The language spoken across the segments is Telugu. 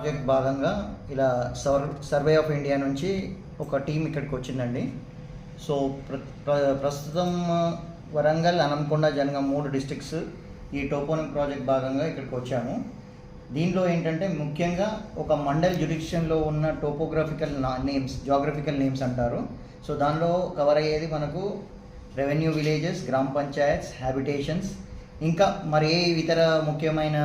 ప్రాజెక్ట్ భాగంగా ఇలా సర్ సర్వే ఆఫ్ ఇండియా నుంచి ఒక టీం ఇక్కడికి వచ్చిందండి. సో ప్ర ప్ర- ప్రస్తుతం వరంగల్ అనంకొండ జనగాం మూడు డిస్ట్రిక్ట్స్ ఈ టోపోనిక్ ప్రాజెక్ట్ భాగంగా ఇక్కడికి వచ్చాము. దీనిలో ఏంటంటే ముఖ్యంగా ఒక మండల్ జ్యుడిక్షన్లో ఉన్న టోపోగ్రఫికల్ నేమ్స్ జాగ్రఫికల్ నేమ్స్ అంటారు. సో దానిలో కవర్ అయ్యేది మనకు రెవెన్యూ విలేజెస్ గ్రామ పంచాయత్స్ హ్యాబిటేషన్స్ ఇంకా మరి ఏ ఇతర ముఖ్యమైన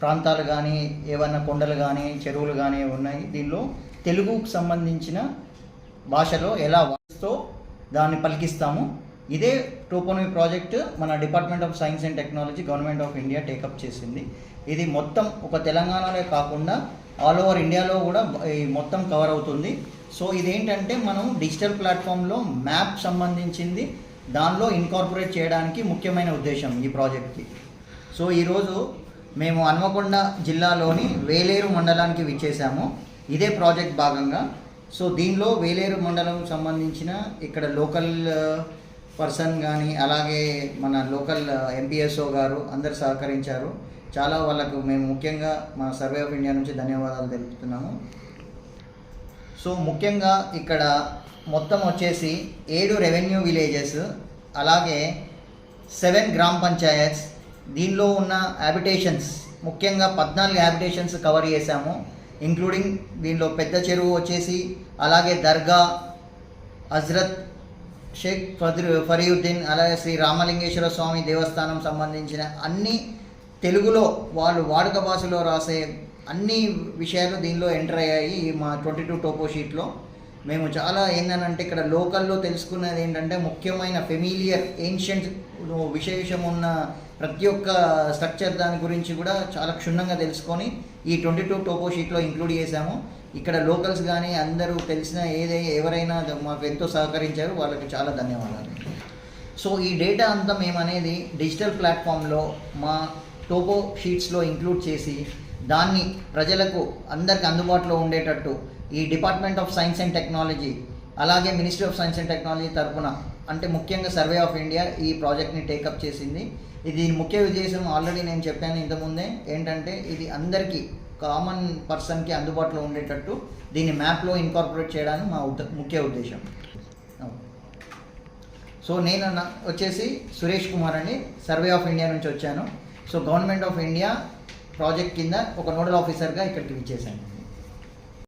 ప్రాంతాలు కానీ ఏవైనా కొండలు కానీ చెరువులు కానీ ఉన్నాయి. దీనిలో తెలుగుకు సంబంధించిన భాషలో ఎలా వాయిస్తో దాన్ని పలికిస్తాము. ఇదే టోపోనమీ ప్రాజెక్ట్ మన department of science and technology government of India take up చేసింది. ఇది మొత్తం ఒక తెలంగాణలో కాకుండా ఆల్ ఓవర్ ఇండియాలో కూడా ఈ మొత్తం కవర్ అవుతుంది. సో ఇదేంటంటే మనం డిజిటల్ ప్లాట్ఫామ్లో మ్యాప్ సంబంధించింది దానిలో ఇన్కార్పొరేట్ చేయడానికి ముఖ్యమైన ఉద్దేశం ఈ ప్రాజెక్ట్కి. సో ఈరోజు మేము హన్మకొండ జిల్లాలోని వేలేరు మండలానికి విచ్చేసాము ఇదే ప్రాజెక్ట్ భాగంగా. సో దీనిలో వేలేరు మండలం సంబంధించిన ఇక్కడ లోకల్ పర్సన్ కానీ అలాగే మన లోకల్ ఎంపీఎస్ఓ గారు అందరు సహకరించారు. చాలా వాళ్ళకు మేము ముఖ్యంగా మా సర్వే ఆఫ్ ఇండియా నుంచి ధన్యవాదాలు తెలుపుతున్నాము. సో ముఖ్యంగా ఇక్కడ మొత్తం వచ్చేసి ఏడు రెవెన్యూ విలేజెస్ అలాగే సెవెన్ గ్రామ్ పంచాయత్స్ దీనిలో ఉన్న హ్యాబిటేషన్స్ ముఖ్యంగా పద్నాలుగు హ్యాబిటేషన్స్ కవర్ చేశాము ఇంక్లూడింగ్ దీనిలో పెద్ద చెరువు వచ్చేసి అలాగే దర్గా హజ్రత్ షేక్ ఫద్రు ఫరీయుద్దీన్ అలాగే శ్రీ రామలింగేశ్వర స్వామి దేవస్థానం సంబంధించిన అన్ని తెలుగులో వాళ్ళు వాడుక భాషలో రాసే అన్ని విషయాలు దీనిలో ఎంటర్ అయ్యాయి మా ట్వంటీ టూ టోపో షీట్లో మేము చాలా ఏంటనంటే ఇక్కడ లోకల్లో తెలుసుకున్నది ఏంటంటే ముఖ్యమైన ఫెమిలియర్ ఏన్షియంట్ విశేషం ఉన్న ప్రతి ఒక్క స్ట్రక్చర్ దాని గురించి కూడా చాలా క్షుణ్ణంగా తెలుసుకొని ఈ ట్వంటీ టూ టోపో షీట్లో ఇంక్లూడ్ చేశాము. ఇక్కడ లోకల్స్ కానీ అందరూ తెలిసిన ఏదై ఎవరైనా మాకు ఎంతో సహకరించారు వాళ్ళకి చాలా ధన్యవాదాలు. సో ఈ డేటా అంతా మేమనేది డిజిటల్ ప్లాట్ఫామ్లో మా టోపో షీట్స్లో ఇంక్లూడ్ చేసి దాన్ని ప్రజలకు అందరికి అందుబాటులో ఉండేటట్టు ఈ department of science and technology అలాగే ministry of science and technology తరపున అంటే ముఖ్యంగా సర్వే ఆఫ్ ఇండియా ఈ ప్రాజెక్ట్ని టేకప్ చేసింది. ఇది ముఖ్య ఉద్దేశం ఆల్రెడీ నేను చెప్పాను ఇంతకుముందే ఏంటంటే ఇది అందరికీ కామన్ పర్సన్కి అందుబాటులో ఉండేటట్టు దీన్ని మ్యాప్లో ఇన్కార్పొరేట్ చేయడానికి మా ఉద్ద ముఖ్య ఉద్దేశం. సో నేను నా- వచ్చేసి సురేష్ కుమార్ అండి సర్వే ఆఫ్ ఇండియా నుంచి వచ్చాను. So government of India project కింద ఒక నోడల్ ఆఫీసర్గా ఇక్కడికి విచ్చేశాను.